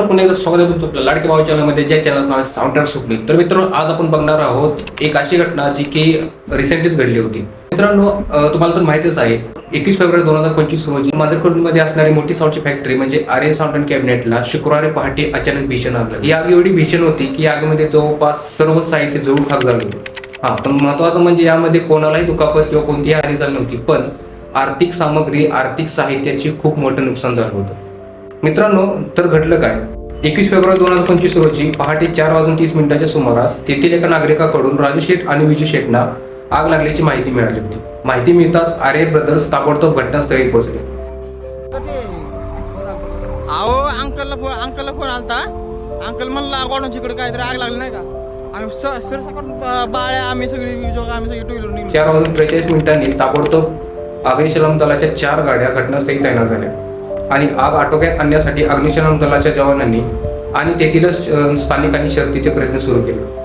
मित्रांनो पुन्हा एकदा स्वागत आहे तुमचं आपल्या लाडके भाऊ चॅनलमध्ये ज्या चॅनल नाव साऊंड ट्रॅक तर मित्रांनो आज आपण बघणार आहोत एक अशी घटना जी की रिसेंटलीच घडली होती. मित्रांनो तुम्हाला तर माहितीच आहे एकवीस फेब्रुवारी दोन हजार पंचवीस रोजी माजरकोटमध्ये असणारी मोठी साऊंडची फॅक्टरी म्हणजे आर साऊंड अँड कॅबिनेटला शुक्रवारी पहाटे अचानक भीषण आलं ही आग एवढी भीषण होती की आगीमध्ये जवळपास सर्व साहित्य जळून खाक झालं होतं. हा पण महत्वाचं म्हणजे यामध्ये कोणालाही दुखापत किंवा कोणतीही हानी झाली नव्हती पण आर्थिक सामग्री आर्थिक साहित्याची खूप मोठं नुकसान झालं होतं. मित्रांनो तर घडलं काय? एकवीस फेब्रुवारी दोन हजार पंचवीस रोजी पहाटे चार वाजून तीस मिनिटाच्या सुमारास तेथील एका नागरिकाकडून राजू शेठ आणि विजू शेठना आग लागल्याची माहिती मिळाली होती. माहिती मिळताच आर्य ब्रदर्स ताबडतोब घटनास्थळी पोहोचले. अहो अंकलला फोन अंकलला फोन आलता. अंकल म्हणला गोडाऊनच्या इकडे काहीतरी आग लागली नाही का? आम्ही सर सर सकाळून अं, बाळ्या आम्ही सगळी जोग आम्ही सगळी टू व्हीलर निघलो. चार वाजून त्रेचाळीस मिनिटांनी ताबडतोब अग्निशमन दलाच्या चार गाड्या घटनास्थळी तैनात झाल्या. आणि आग आटोक्यात आणण्यासाठी अग्निशमन दलाच्या जवानांनी आणि तेथीलच स्थानिकांनी शर्तीचे प्रयत्न सुरू केले.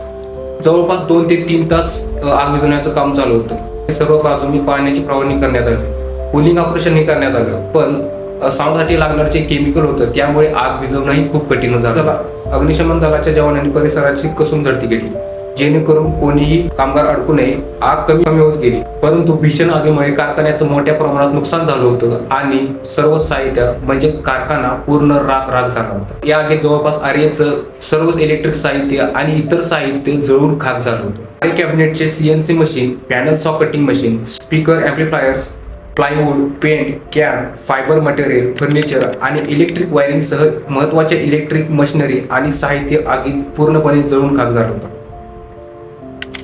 जवळपास दोन ते तीन तास आग विझवण्याचं काम चालू होतं. हे सर्व बाजूनी पाण्याची फवारणी करण्यात आली. कुलिंग ऑपरेशनही करण्यात आलं. पण साऊंडसाठी लागणारं जे केमिकल होतं त्यामुळे आग विझवणंही खूप कठीण झालं. अग्निशमन दलाच्या जवानांनी परिसराची कसून धरती केली जेणेकरून कोणीही कामगार अडकू नये. आग कमी कमी होत गेली. परंतु भीषण आगीमुळे कारखान्याचं मोठ्या प्रमाणात नुकसान झालं होतं आणि सर्व साहित्य म्हणजे कारखाना पूर्ण राग राग झाला होता. या आगीत जवळपास आर्यचं सर्वच इलेक्ट्रिक साहित्य आणि इतर साहित्य जळून खाक झालं होतं. Arya कॅबिनेटचे CNC machine panel saw cutting machine speaker amplifiers plywood paint can fibre material furniture आणि इलेक्ट्रिक वायरिंगसह महत्त्वाच्या इलेक्ट्रिक मशिनरी आणि साहित्य आगीत पूर्णपणे जळून खाक झालं होतं.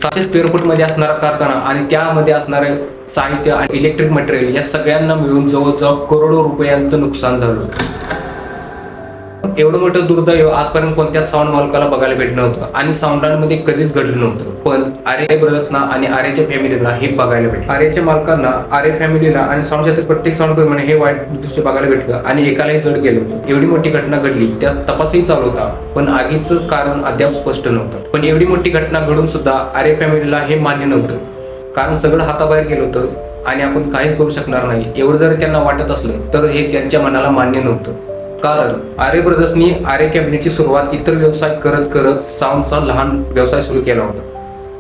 सातशे स्क्वेअर फूटमध्ये असणारा कारखाना आणि त्यामध्ये असणारे साहित्य आणि इलेक्ट्रिक मटेरियल या सगळ्यांना मिळून जवळजवळ करोडो रुपयांचं नुकसान झालं एवढं मोठं दुर्दैव आजपर्यंत कोणत्याच साऊंड मालकाला बघायला भेटलं नव्हतं. आणि साऊंडांमध्ये कधीच घडलं नव्हतं. पण आर्य ब्रदर्सना आणि आर्यच्या फॅमिलीला हे बघायला भेटलं. आर्यच्या मालकांना आर्य फॅमिलीला आणि साऊंड क्षेत्रात प्रत्येक साऊंड प्रमाणे हे वाईट दृश्य बघायला भेटलं. आणि एकालाही जड गेलं होतं एवढी मोठी घटना घडली. त्या तपासही चालू होता. पण आगीचं कारण अद्याप स्पष्ट नव्हतं. पण एवढी मोठी घटना घडून सुद्धा आर्य फॅमिलीला हे मान्य नव्हतं. कारण सगळं हाताबाहेर गेलं होतं. आणि आपण काहीच करू शकणार नाही. एवढं जर त्यांना वाटत असलं तर हे त्यांच्या मनाला मान्य नव्हतं. कारण आर्य ब्रदर्सनी आर्य कॅबिनेटची सुरुवात इतर व्यवसाय करत करत साऊंडचा लहान व्यवसाय सुरू केला होता.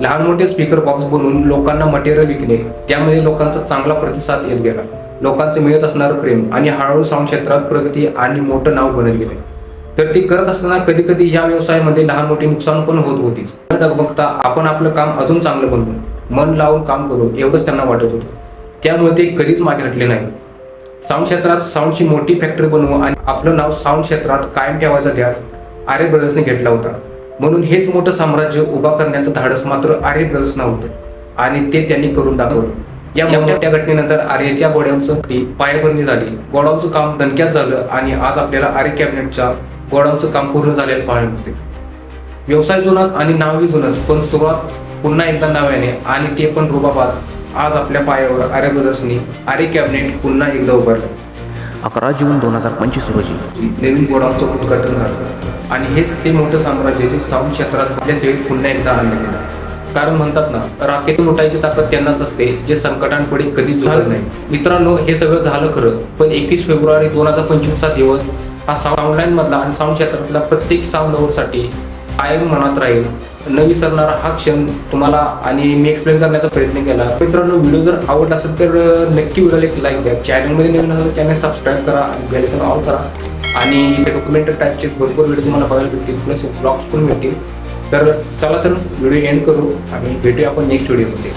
लहान मोठे स्पीकर बॉक्स बनवून लोकांना मटेरियल विकणे त्यामध्ये लोकांचा चांगला प्रतिसाद येत गेला. लोकांचे मिळत असणारं प्रेम आणि हळूहळू साऊंड क्षेत्रात प्रगती आणि मोठं नाव बनत गेले. तर ते करत असताना कधी कधी या व्यवसायामध्ये लहान मोठे नुकसान पण होत होतीच. न डगमगता आपण आपलं काम अजून चांगलं बनवू. मन लावून काम करू एवढंच त्यांना वाटत होतं. त्यामुळे ते कधीच मागे हटले नाही साऊंड क्षेत्रात साऊंडची मोठी फॅक्टरी बनवू आणि आपलं नाव साऊंड क्षेत्रात कायम ठेवायचा ध्यास आर्य ब्रदर्सने घेतला होता. म्हणून हेच मोठं साम्राज्य उभा करण्याचं धाडस मात्र आर्य ब्रदर्सना होतं आणि ते त्यांनी करून दाखवलं. या मोठ्या घटनेनंतर आर्यच्या गोडाऊनचं पायाभरणी झाली. गोडाऊनचं काम दणक्यात झालं आणि आज आपल्याला आर्य कॅबिनेटच्या गोडाऊनचं काम पूर्ण झालेलं पाहायला मिळते व्यवसाय जुनाच आणि नावही जुनच पण सुरुवात पुन्हा एकदा नव्याने आणि ते पण रुबाबात आज आपल्या पायावर आर्य ब्रदर्सनी आर्य कॅबिनेट पुन्हा एकदा उभारलं. अकरा जून दोन हजार पंचवीस रोजी. नवीन गोडाऊनचं उद्घाटन झालं. आणि हेच ते मोठं साम्राज्य जे साऊंड क्षेत्रात आपल्या सेवेत पुन्हा एकदा आणलं गेलं. कारण म्हणतात ना राखेतून उठायची ताकद त्यांनाच असते जे संकटांपुढे कधी झुकत नाही. मित्रांनो हे सगळं झालं खरं पण एकवीस फेब्रुवारी दोन हजार पंचवीसचा दिवस हा साऊंड लाईन मधला आणि साऊंड क्षेत्रातला प्रत्येक साऊंड लव्हरसाठी कायम मनात राहील. न विसरणारा हा क्षण तुम्हाला आणि मी एक्सप्लेन करण्याचा प्रयत्न केला. मित्रांनो व्हिडिओ जर आवडला असेल तर नक्की व्हिडिओला एक लाईक द्या. चॅनलमध्ये नवीन असेल चॅनल सबस्क्राईब करा बेल ऑल करा. आणि डॉक्युमेंटरी टाईपचे भरपूर व्हिडिओ तुम्हाला बघायला भेटतील. प्लस ब्लॉग्स पण मिळतील तर चला तर व्हिडिओ एंड करू आणि भेटूया आपण नेक्स्ट व्हिडिओमध्ये